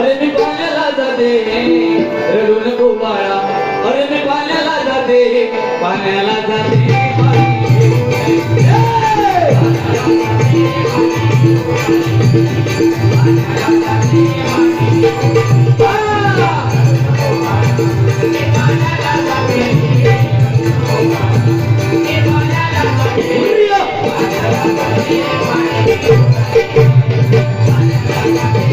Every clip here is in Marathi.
अरे मी पाण्याला जाते. रडू नको बाळा अरे मी पाण्याला जाते. पाण्याला जाते. पाणी घेऊन ये.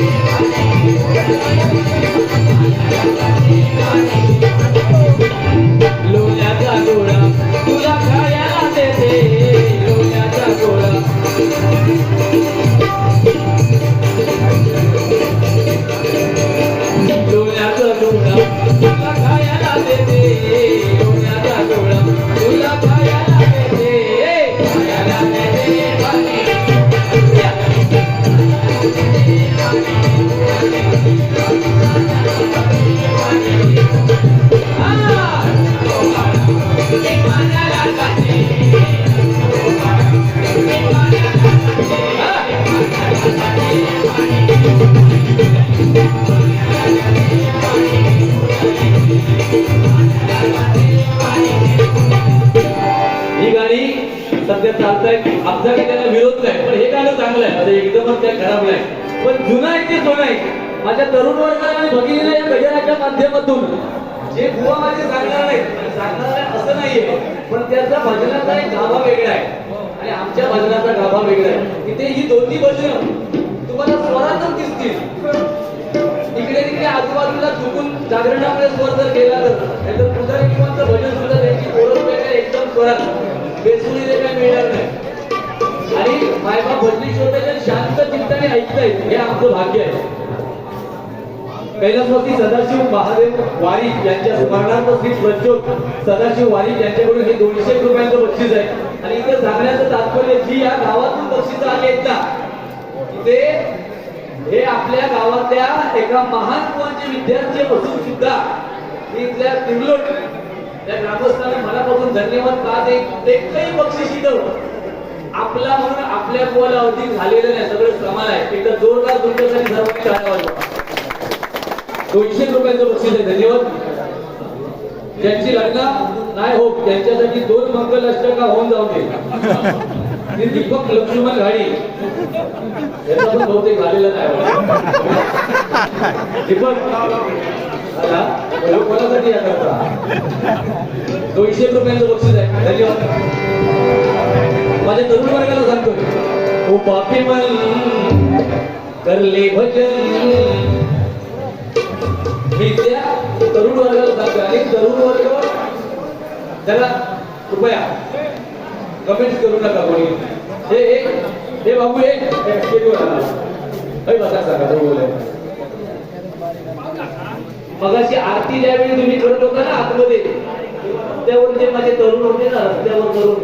आ! चालतंय आमचा काही त्याला विरोध नाही पण हे गाणं चांगलं आहे. आता एकदमच काय खराब नाही. पण जुनं आहे ते सोनं आहे माझ्या तरुण वर्गाला आणि भगिनीला या गजराच्या माध्यमातून जे बुवा माझे सांगणार नाही सांगणार नाही असं नाहीये पण त्याचा भजनाचा एक गाभा वेगळा आहे. आणि आमच्या भजनाचा गाभा वेगळा आहे. तिथे ही दोन्ही भजन तुम्हाला स्वरातच दिसतील. इकडे तिकडे आजूबाजूला चुकून जागरणामुळे स्वर जर केला तर नाहीतर पुजारी किंवा भजन सुद्धा त्यांची ओळख वगैरे एकदम स्वरात. बेसुरीने काय मिळणार नाही. आणि मायबा भजनी श्रोते शांत चित्ताने ऐकतायत. हे आमचं भाग्य आहे. कैलासवती सदाशिव महादेव वारी यांच्या स्मरणार्थ श्री प्रज्योत सदाशिव वारी यांच्याकडून हे दोनशे रुपयांचं बक्षीस आहे. आणि इथं सांगण्याचं तात्पर्य जी या गावातून बक्षीस आली आहेत ना ते हे आपल्या गावातल्या एका महान कुळाचे विद्यार्थी असून सुद्धा मी इथल्या तिरलोट त्या ग्रामस्थांना मला धन्यवाद का ते? एकही बक्षीस इथं आपला म्हणून आपल्या कुवाला अवधी झालेलं नाही सगळं कमाल आहे. एकदा जोरदार दुर्गसाठी सर्वांनी टाळ्या दोनशे रुपयांचं बक्षीस आहे. धन्यवाद. ज्यांची लग्न नाही होत त्यांच्यासाठी दोन मंगल अष्टका होऊन जाऊ दे. दीपक लक्ष्मण घाडी. याचा पण बहुतेक झालेला नाही. दीपक. कोणासाठी या करता? दोनशे रुपयांचं बक्षीस आहे. धन्यवाद. माझ्या तरुण वर्गाला सांगतोय ओ पापी मन करले भजन. मी त्या तरुण वर्गाला सांगतोय आणि तरुण वर्ग त्याला कृपया कमेंट करू नका कोणी. हे एक हे बाबू एक बसा सांगा तो मग अशी आरती ज्यावेळी तुम्ही करत होता ना आतमध्ये रस्त्यावर जे माझे तरुण होते ना रस्त्यावर तरुण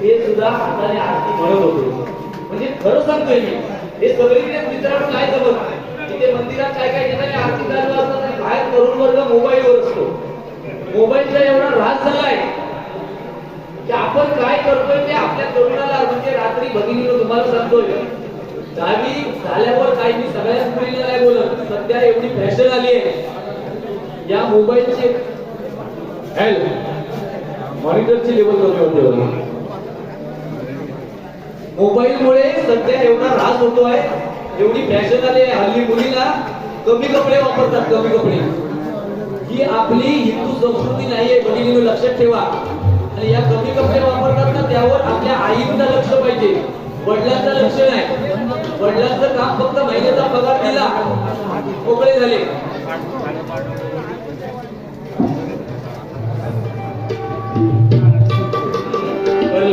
ते सुद्धा हाताने आरती म्हणत होते. म्हणजे खरं सांगतोय मी हे सगळीकडे मित्रांनो काय समज तिथे मंदिरात काय काय ठिकाणी आरती चालू असतात बाहेर तरुण वर्ग मोबाईलवर असतो. मोबाईलचा एवढा ऱ्हास झालाय की आपण काय करतोय ते आपल्या तरुणाला म्हणजे रात्री भगिनीनं तुम्हाला सांगतोय. दहावी झाल्यावर काही मी सगळ्याच मुलीला नाही बोलत सध्या एवढी फॅशन आली आहे. या मोबाईलचे हेल्थ मॉनिटरची लेवल कमी होते मोबाईलमुळे सध्या एवढा रास होतो आहे एवढी फॅशन आली आहे हल्ली मुलीला कमी कपडे वापरतात कमी कपडे. ही आपली हिंदू संस्कृती नाहीये भगिनीनं लक्षात ठेवा. आणि या कमी कपडे वापरतात ना त्यावर आपल्या आईचं लक्ष पाहिजे. वडिलांचं लक्ष नाही. वडिलांचं काम फक्त महिन्याचा पगार दिला मोकळे झाले.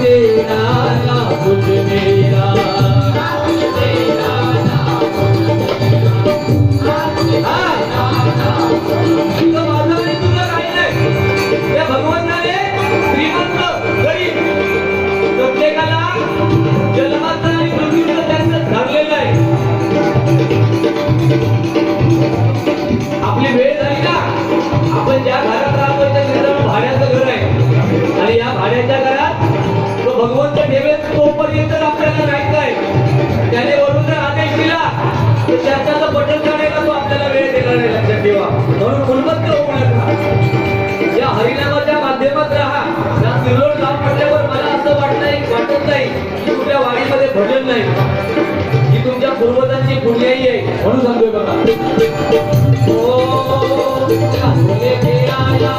देना ना मुझ में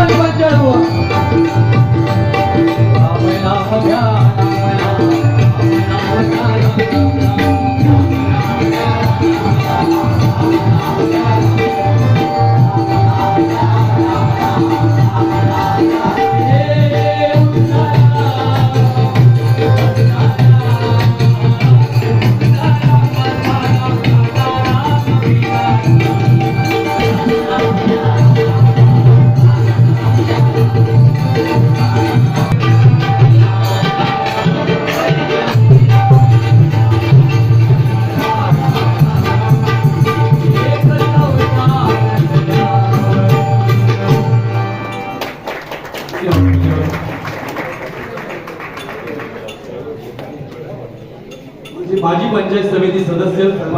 તમારી વાત જાણવું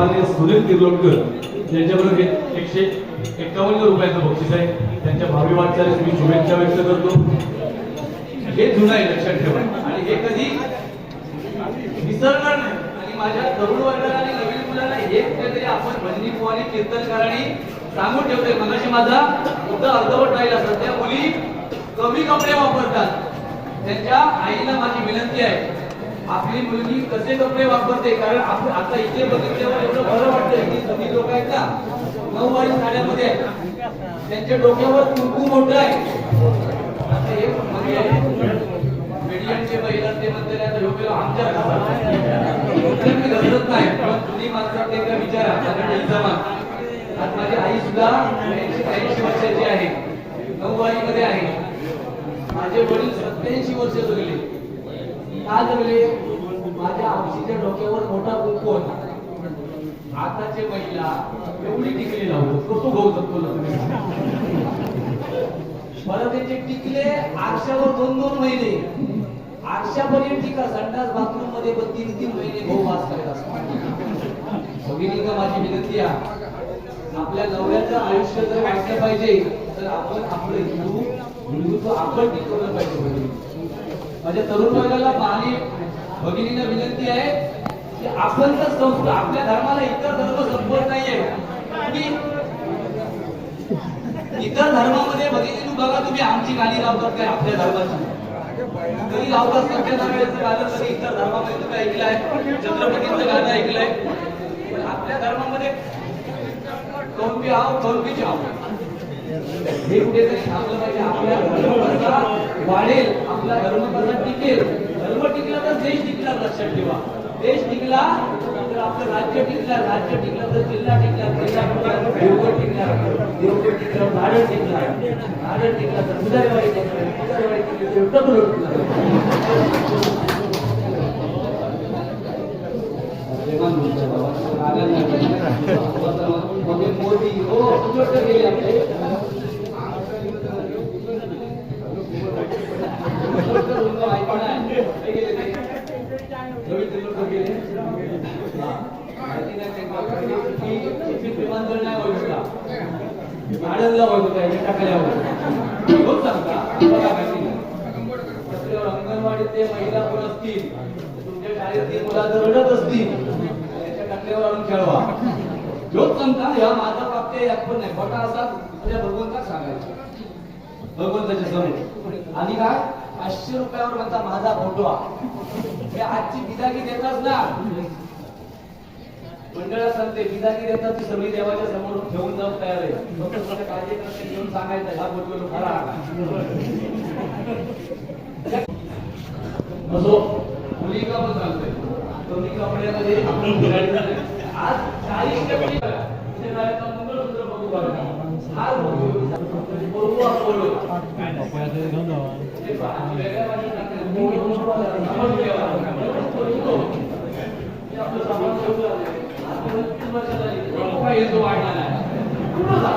माननीय सुनील तिरलोटकर यांच्याबरोबर एकशे एकावन्न रुपयाचं बक्षीस आहे. त्यांच्या भावी वाटचालीस मी शुभेच्छा व्यक्त करतो. हे जुनं आहे लक्षात ठेवा. आणि हे कधी विसरणार नाही आणि माझ्या तरुण वर्गाला आणि नवीन मुलांना हेच काहीतरी आपण भजनी पोवानी कीर्तनकारांनी सांगून ठेवतोय. मगाशी माझा मुद्दा अर्धवट राहिला. सध्या मुली कमी कपडे वापरतात. त्यांच्या आईला माझी विनंती आहे. आपली मुलगी कसे कपडे वापरते? कारण आपण आता इथे बघितल्यावर एवढं बरं वाटतंय की कमी लोक आहेत ना नऊवारी साड्यामध्ये त्यांच्या डोक्यावर कुंकू मोठं आहे. आता हे मीडियमचे महिला ते म्हणते आमच्या घरात. कुठलं नाही. पण तुम्ही मात्र एकदा विचारा. माझ्याकडे इजामा आज माझी आई सुद्धा ऐंशी वर्षाची आहे. नऊवारी मध्ये आहे. माझे वडील सत्याऐंशी वर्ष जगले का जगले माझ्या आमशीच्या डोक्यावर मोठा कुंकू होता. आताचे महिला एवढी टिकली लावतो कसं घेऊ शकतो ना? मला त्याचे टिकले आरशावर दोन दोन महिने. आरशापर्यंत टिका संडास बाथरूममध्ये पण तीन तीन महिने भाऊ वास करत असतात. भगिनींना माझी विनंती आहे? आपल्या नवऱ्याचं आयुष्य जर वाटलं पाहिजे तर आपण आपलं हिंदू हिंदुत्व आपण टिकवलं पाहिजे. माझ्या तरुण वर्गाला पाणी भगिनीला विनंती आहे की आपण तर संस्कृत आपल्या धर्माला इतर धर्म संपत नाहीये. इतर धर्मामध्ये भगिनी बघा तुम्ही आमची गाणी लावतात काय आपल्या धर्माची? कधी लावतात सत्यनारायणाचं गाणं कधी इतर धर्मामध्ये तुम्ही ऐकलंय छत्रपतीचं गाणं ऐकलंय. पण आपल्या धर्मामध्ये कौपी आहो आओ जाओ हे कुठेतरी थांबलं पाहिजे म्हणजे आपल्या धर्म वाढेल. आपला धर्म टिकेल. धर्म टिकला तर देश टिकला लक्षात ठेवा. देश टिकला तर आपलं राज्य टिकला. राज्य टिकलं तर जिल्हा टिकला जिल्हा टिकला देवगड टिकला. देवगड टिकला नारळ टिकला. नारळ टिकला तर उदयवाडी टिकला. उदयवाडी टिकली तर दगड टिकला. मोदी हो तुझ्याकडे गेले आपले विमानतळ नाही अंगणवाडीत ते महिला कोण असतील तुमच्या शाळेतली मुला जर रडत असतील त्याच्या टाकल्यावर आणून खेळवा. ह्योच सांगता ह्या माझा प्राप्त यात पण नाही. खोटा असा तुझ्या भगवंताच सांगायचं. भगवंताच्या समोर. आणि काय? पाचशे रुपयावर म्हणता माझा फोटो हे. आजची बिदागी देतात ना. मंडळात सांगते बिदागी देतात ती सगळी देवाच्या समोर ठेवून जाऊन तयार आहे. फक्त कार्यकर्ते घेऊन सांगायचं ह्या फोटोवर खरा असो मुलिका पण सांगते कमी कपड्यामध्ये आपण फिरायचं नाही. आज चाळीस टक्के बघा. इथे बाहेरचा मंगळसूत्र बघू बघा. हार बघू. बघू आपण बोलू. ते पहा, वेगळ्या भाषेत सांगतात. सामान ठेवा. हे आपलं सामान ठेवलं आहे. आज दोन तीन वर्ष झाली. लोकं काय येतो वाढला नाही. कुठं जा?